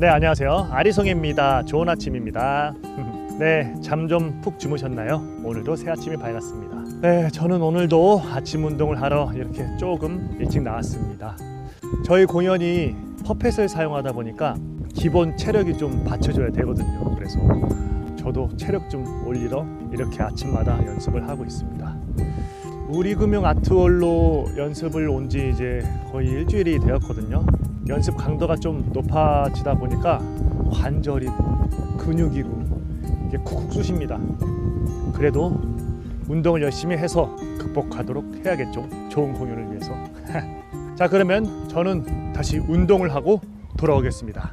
네, 안녕하세요. 아리송입니다. 좋은 아침입니다. 네, 잠 좀 푹 주무셨나요? 오늘도 새 아침이 밝았습니다. 네, 저는 오늘도 아침 운동을 하러 이렇게 조금 일찍 나왔습니다. 저희 공연이 퍼펫을 사용하다 보니까 기본 체력이 좀 받쳐줘야 되거든요. 그래서 저도 체력 좀 올리러 이렇게 아침마다 연습을 하고 있습니다. 우리금융 아트홀로 연습을 온 지 이제 거의 일주일이 되었거든요. 연습 강도가 좀 높아지다 보니까 관절이고 근육이고 이게 쿡쿡 쑤십니다. 그래도 운동을 열심히 해서 극복하도록 해야겠죠. 좋은 공연을 위해서. 자, 그러면 저는 다시 운동을 하고 돌아오겠습니다.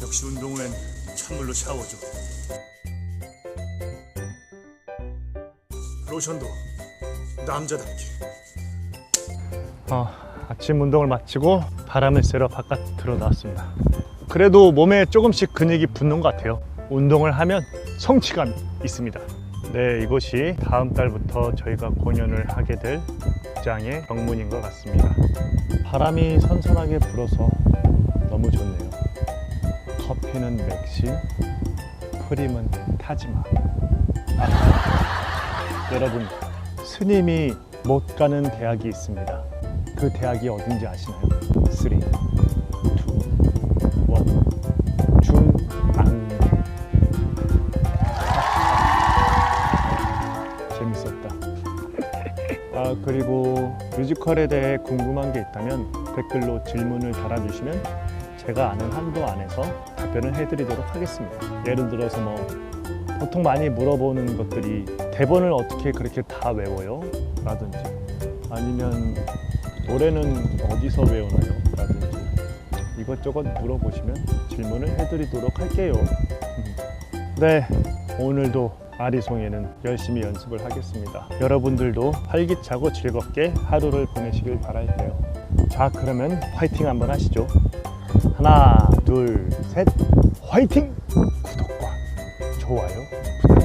역시 운동은 찬물로 샤워죠. 로션도 남자답게. 어, 아침 운동을 마치고 바람을 쐬러 바깥으로 나왔습니다. 그래도 몸에 조금씩 근육이 붙는 것 같아요. 운동을 하면 성취감이 있습니다. 네, 이곳이 다음 달부터 저희가 공연을 하게 될 장의 정문인 것 같습니다. 바람이 선선하게 불어서 너무 좋네요. 커피는 맥시, 프림은 타지마. 아, 여러분, 스님이 못 가는 대학이 있습니다. 그 대학이 어딘지 아시나요? 3, 2, 1. 중앙. 재밌었다. 아, 그리고 뮤지컬에 대해 궁금한 게 있다면 댓글로 질문을 달아주시면 제가 아는 한도 안에서 답변을 해드리도록 하겠습니다. 예를 들어서 뭐 보통 많이 물어보는 것들이 대본을 어떻게 그렇게 다 외워요? 라든지 아니면 노래는 어디서 외우나요? 라든지 이것저것 물어보시면 질문을 해드리도록 할게요. 네, 오늘도 아리송에는 열심히 연습을 하겠습니다. 여러분들도 활기차고 즐겁게 하루를 보내시길 바랄게요. 자, 그러면 화이팅 한번 하시죠. 하나, 둘, 셋, 화이팅! 구독과 좋아요 부탁드립니다.